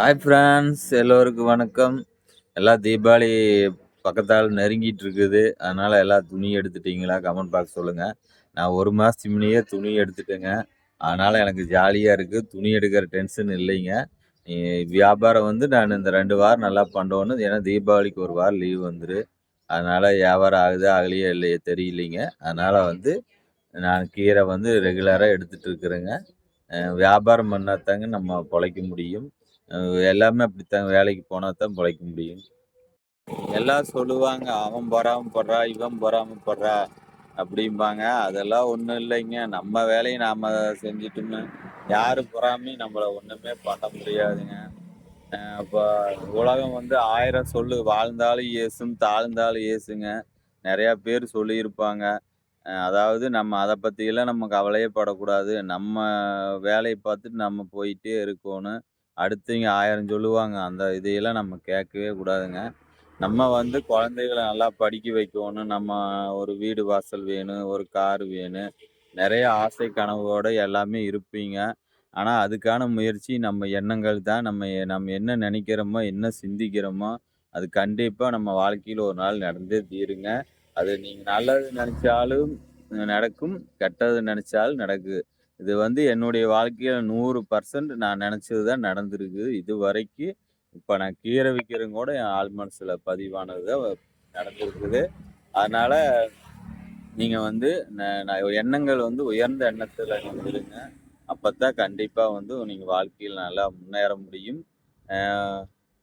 Hi friends எல்லோருக்கும் வணக்கம். எல்லாம் தீபாவளி பக்கத்தால் நெருங்கிட்டு இருக்குது அதனால் எல்லாம் துணி எடுத்துட்டீங்களா? கமெண்ட் பாக்ஸ் சொல்லுங்கள் நான் ஒரு மாதத்துக்கு முன்னையே துணி எடுத்துட்டேங்க. அதனால் எனக்கு ஜாலியாக இருக்குது துணி எடுக்கிற டென்ஷன் இல்லைங்க. வியாபாரம் வந்து நான் இந்த ரெண்டு வாரம் நல்லா பண்ணணும் ஏன்னா தீபாவளிக்கு ஒரு வாரம் லீவ் வந்துரு. அதனால் வியாபாரம் ஆகுது ஆகலையே இல்லையே தெரியலைங்க. அதனால் வந்து நான் கீரை வந்து ரெகுலராக எடுத்துகிட்டு இருக்கிறேங்க. வியாபாரம் பண்ணாதாங்க நம்ம பொழைக்க முடியும். எல்லாமே அப்படித்தாங்க வேலைக்கு போனா தான் பிழைக்க முடியும். எல்லாம் சொல்லுவாங்க, "அவன் பொறாமப்படுறா, இவன் பொறாமப்படுறா" அப்படிம்பாங்க. அதெல்லாம் ஒன்றும் இல்லைங்க. நம்ம வேலையை நாம் செஞ்சிட்டோம்னு யாரு பொறாமையும் நம்மளை ஒன்றுமே பண்ண முடியாதுங்க. இப்போ உலகம் வந்து ஆயிரம் சொல்லு, வாழ்ந்தாலும் ஏசும், தாழ்ந்தாலும் ஏசுங்க. நிறையா பேர் சொல்லியிருப்பாங்க. அதாவது நம்ம அதை பற்றியெல்லாம் நம்ம கவலையே படக்கூடாது. நம்ம வேலையை பார்த்துட்டு நம்ம போயிட்டே இருக்கணும் அடுத்தவங்க ஆயிரம் சொல்லுவாங்க. அந்த இதையெல்லாம் நம்ம கேட்கவே கூடாதுங்க. நம்ம வந்து குழந்தைகள நல்லா படிக்க வைக்கோணும். நம்ம ஒரு வீடு வாசல் வேணும், ஒரு கார் வேணும். நிறைய ஆசை கனவோட எல்லாமே இருப்பீங்க. ஆனால் அதுக்கான முயற்சி நம்ம எண்ணங்கள் தான். நம்ம நம்ம என்ன நினைக்கிறோமோ என்ன சிந்திக்கிறோமோ, அது கண்டிப்பாக நம்ம வாழ்க்கையில் ஒரு நாள் நடந்தே தீருங்க. அது நீங்கள் நல்லது நினச்சாலும் நடக்கும், கெட்டது நினச்சாலும் நடக்கும். இது வந்து என்னுடைய வாழ்க்கையில் நூறு பர்சன்ட் நான் நினச்சது தான் நடந்திருக்கு. இதுவரைக்கும். இப்போ நான் கீரை விக்கிறதும் கூட என் ஆள் மனசில் பதிவானது தான் நடந்திருக்குது. அதனால் நீங்கள் வந்து நான் எண்ணங்கள் வந்து உயர்ந்த எண்ணத்தில் நீங்க இருங்க. தான் கண்டிப்பாக வந்து நீங்கள் வாழ்க்கையில் நல்லா முன்னேற முடியும்.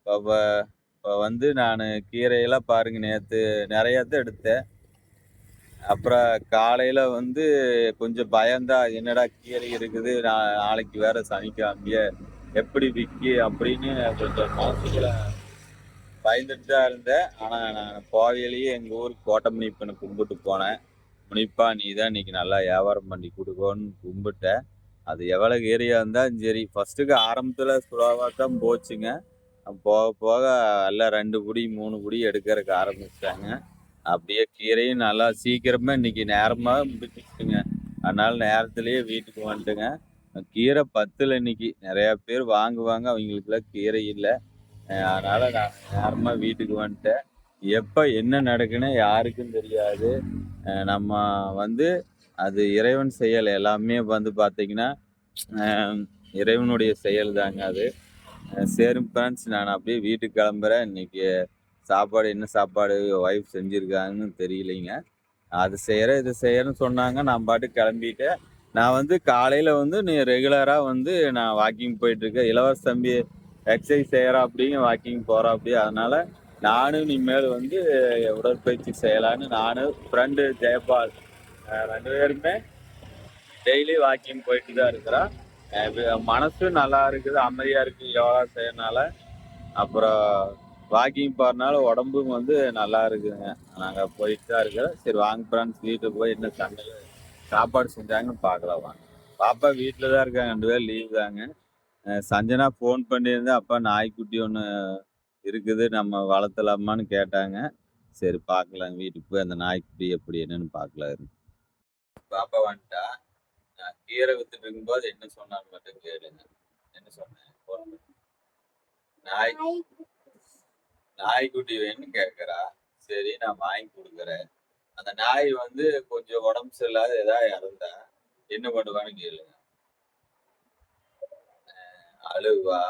இப்போ வந்து நான் கீரையெல்லாம் பாருங்கள் நேற்று நிறையா தான் எடுத்தேன். அப்புறம் காலையில வந்து கொஞ்சம் பயந்தா, என்னடா கீரை இருக்குது, நான் நாளைக்கு வேற சனிக்கிழமையே, எப்படி விக்கி அப்படின்னு கொஞ்சம் மனசுக்குள்ள பயந்துட்டு தான் இருந்தேன். ஆனா நான் போவையிலேயே எங்க ஊருக்கு கோட்டை முனிப்பனை கும்பிட்டு போனேன். முனிப்பா நீ தான் இன்னைக்கு நல்லா வியாபாரம் பண்ணி கொடுக்கோன்னு கும்பிட்டேன். அது எவ்வளோ ஏரியா இருந்தாலும் சரி, ஃபர்ஸ்ட்டுக்கு ஆரம்பத்துல சுலாவாக தான் போச்சுங்க. போக போக எல்லாம் ரெண்டு குடி மூணு குடி எடுக்கிறதுக்கு ஆரம்பிச்சிட்டாங்க அப்படியே கீரையும் நல்லா சீக்கிரமா இன்னைக்கு நேரமா முடிச்சுட்டுங்க அதனால நேரத்திலேயே வீட்டுக்கு வந்துட்டுங்க கீரை பத்தல இன்னைக்கு. நிறையா பேர் வாங்குவாங்க. அவங்களுக்குலாம் கீரை இல்லை அதனால் அதனால நான் நேரமா வீட்டுக்கு வந்துட்டேன். எப்ப என்ன நடக்குன்னு யாருக்கும் தெரியாது. நம்ம வந்து அது இறைவன் செயல் எல்லாமே வந்து பார்த்தீங்கன்னா, இறைவனுடைய செயல் தாங்க அது. சரி ஃப்ரெண்ட்ஸ் நான் அப்படியே வீட்டுக்கு கிளம்புறேன். இன்னைக்கு சாப்பாடு என்ன சாப்பாடு ஒய்ஃப் செஞ்சுருக்காங்கன்னு தெரியலைங்க. அது செய்கிறேன் இது செய்கிறேன்னு சொன்னாங்க. நான் பாட்டு கிளம்பிட்டேன். நான் வந்து காலையில் வந்து நீ ரெகுலராக வந்து நான் வாக்கிங் போயிட்டுருக்கேன். இலவச தம்பி எக்ஸசைஸ் செய்கிறா அப்படிங்க வாக்கிங் போகிறாப்படி அதனால் நானும் இனிமேல் வந்து உடற்பயிற்சி செய்யலான்னு நானும் ஃப்ரெண்டு ஜெயபால் ரெண்டு பேருமே டெய்லி வாக்கிங் போயிட்டு தான் இருக்கிறோம். மனசும் நல்லா இருக்குது, அமைதியாக இருக்குது யோகா செய்யறனால. அப்புறம் வாக்கிங் போகிறனால உடம்பும் வந்து நல்லா இருக்குதுங்க. நாங்க போயிட்டு தான் இருக்கிறோம். சரி வாங்க ஃப்ரெண்ட்ஸ் வீட்டுக்கு போய் என்ன சமையல் சாப்பாடு செஞ்சாங்கன்னு பார்க்கலாம் வாங்க. பாப்பா வீட்டில் தான் இருக்காங்க. ரெண்டு பேரும் லீவ் தாங்க. சஞ்சனா ஃபோன் பண்ணியிருந்தேன். அப்பா நாய்க்குட்டி ஒன்று இருக்குது. நம்ம வளர்த்தலாமான்னு கேட்டாங்க. சரி பார்க்கலாம். வீட்டுக்கு போய் அந்த நாய்க்குட்டி எப்படி என்னன்னு பார்க்கலாம் பாப்பா வந்துட்டா. நான் கீரை வித்துட்டு இருக்கும்போது என்ன சொன்னான்னு மட்டும் கேளுங்க. என்ன சொன்னேன்? ஃபோன் பண்ணி. நாய் நாய்க்குட்டி வேணும்னு கேட்குறா சரி நான் வாங்கி கொடுக்குறேன் அந்த நாய் வந்து கொஞ்சம் உடம்பு சரியில்லாத ஏதாவது இறந்தா, என்ன பண்ணுவான்னு கேளுங்க. அழுவா.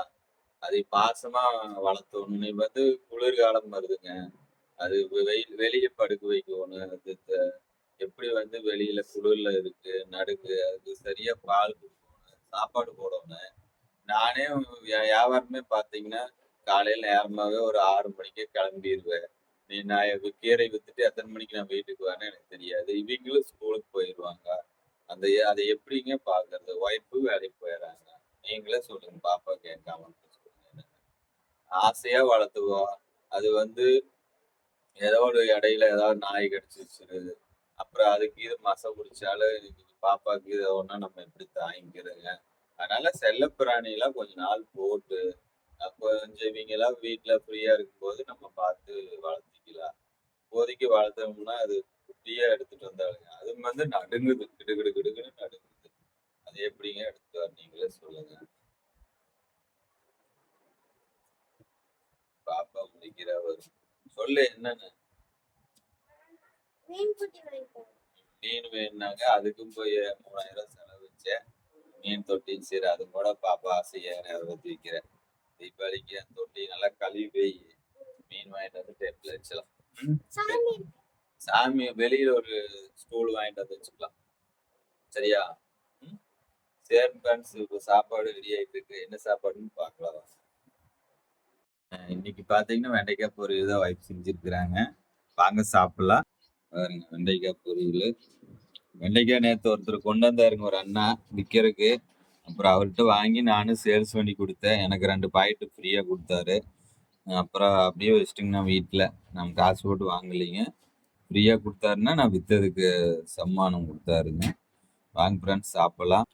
அதை பாசமா வளர்த்தணும் நீ வந்து குளிர்காலம் வருதுங்க. அது வெயில் வெளியே படுக்க வைக்கணும் அது எப்படி வந்து வெளியில குளிர்ல இருக்கு, நடுக்கு. அதுக்கு சரியா பால் கொடுக்கணும் சாப்பாடு போடணும் நானே வியாபாரமே பார்த்தீங்கன்னா, காலையில் நேரமாகவே ஒரு ஆறு மணிக்கே கிளம்பிடுவேன் நீ நான் கீரை வித்துட்டு எத்தனை மணிக்கு நான் வீட்டுக்கு வரேன்னு எனக்கு தெரியாது. இவங்களும் ஸ்கூலுக்கு போயிடுவாங்க அந்த அதை எப்படிங்க பார்க்கறது? ஒய்ஃபு வேலைக்கு போயிர்றாங்க. நீங்களே சொல்லுங்க பாப்பா கேட்காம சொல்லுங்க. ஆசையா வளர்த்துவோம். அது வந்து ஏதோ ஒரு இடையில ஏதாவது நாய் கடிச்சிருச்சு. அப்புறம் அதுக்கு இது மசை குடிச்சாலும் பாப்பாக்கு இதை ஒன்றா நம்ம எப்படி தாங்கிக்கிறதுங்க. அதனால செல்லப்பிராணியெல்லாம் கொஞ்ச நாள் போட்டு, அப்ப கொஞ்சம் இவங்கலாம் வீட்ல ஃப்ரீயா இருக்கும்போது நம்ம பார்த்து வளர்த்திக்கலாம். இப்போதைக்கு வளர்த்தோம்னா அது குட்டியா எடுத்துட்டு வந்தாலுங்க, அது வந்து நடுங்குது. கிடு கிடு கிடுன்னு நடுங்குது. அது எப்படிங்க எடுத்துட்டு வர நீங்களே சொல்லுங்க. விற்கிற ஒரு சொல்லு என்னன்னு மீன் வேணுனாங்க அதுக்கும் போய் மூணாயிரம் செலவு வச்சேன் மீன் தொட்டி சரி அது கூட பாப்பா ஆசையா ஊற்றி விற்கிறேன் தீபாவளிக்கு அந்த தொட்டி நல்லா கழுவி போய் மீன் வாங்கிட்டு வந்து டேபிள் வச்சலாம்? சாமி. சாமி வெளியில ஒரு ஸ்டூல் வாங்கிட்டு வந்து வச்சுக்கலாம். சரியா? ம்? சரி ஃப்ரெண்ட்ஸ் இப்போ சாப்பாடு ரெடி ஆயிட்டு இருக்கு என்ன சாப்பாடுன்னு பார்க்கலாம். அஹ் இன்னைக்கு பாத்தீங்கன்னா வெண்டைக்காய் பொரியல் தான் வைப் செஞ்சிருக்கிறாங்க. வாங்க சாப்பிடலாம். பாருங்க வெண்டைக்காய் பொரியல். வெண்டைக்காய் நேற்று ஒருத்தர் கொண்டு வந்தாருங்க ஒரு அண்ணா விற்கிறதுக்கு அப்புறம் அவர்கிட்ட வாங்கி நானும் சேல்ஸ் பண்ணி கொடுத்தேன். எனக்கு ரெண்டு பாக்கெட்டு ஃப்ரீயாக கொடுத்தாரு. அப்புறம் அப்படியே வச்சுட்டுங்கண்ணா வீட்டில் நம்ம காசு போட்டு வாங்கலைங்க. ஃப்ரீயாக கொடுத்தாருன்னா நான் விற்றதுக்கு சம்மானம் கொடுத்தாருங்க. வாங்க ஃப்ரெண்ட்ஸ் சாப்பிடலாம்.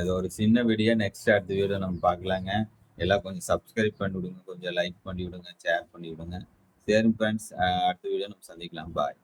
இது ஒரு சின்ன வீடியோ நெக்ஸ்ட் அடுத்த வீடியோ நம்ம பார்க்கலாங்க. எல்லாம் கொஞ்சம் சப்ஸ்கிரைப் பண்ணி விடுங்க கொஞ்சம் லைக் பண்ணி விடுங்க ஷேர் பண்ணி விடுங்க சரி ஃப்ரெண்ட்ஸ் அடுத்த வீடியோ நம்ம சந்திக்கலாம். பாய்